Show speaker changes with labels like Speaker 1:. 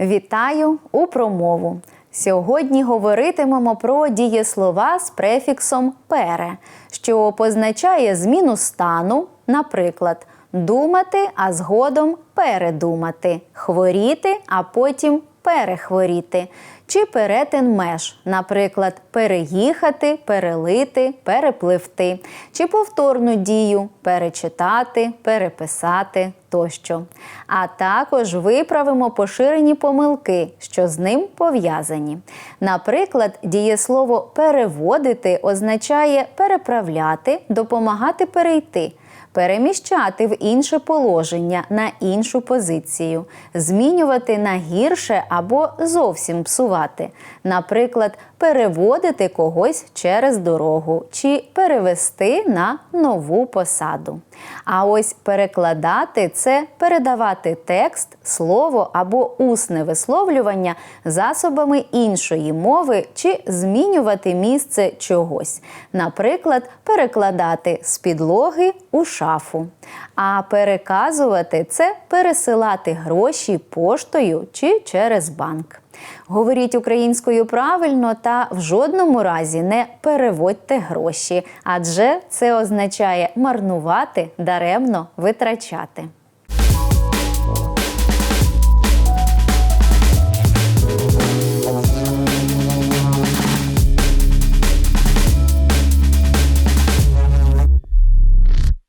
Speaker 1: Вітаю у промову. Сьогодні говоритимемо про дієслова з префіксом пере, що позначає зміну стану, наприклад, думати, а згодом передумати, хворіти, а потім перехворіти, чи перетин меж, наприклад, переїхати, перелити, перепливти, чи повторну дію перечитати, переписати тощо. А також виправимо поширені помилки, що з ним пов'язані. Наприклад, дієслово переводити означає переправляти, допомагати перейти переміщати в інше положення на іншу позицію, змінювати на гірше або зовсім псувати, наприклад, переводити когось через дорогу чи перевести на нову посаду. А ось перекладати це передавати текст, слово або усне висловлювання засобами іншої мови чи змінювати місце чогось, наприклад, перекладати з підлоги у шафу. А переказувати це пересилати гроші поштою чи через банк. Говоріть українською правильно та в жодному разі не переводьте гроші, адже це означає марнувати, даремно витрачати.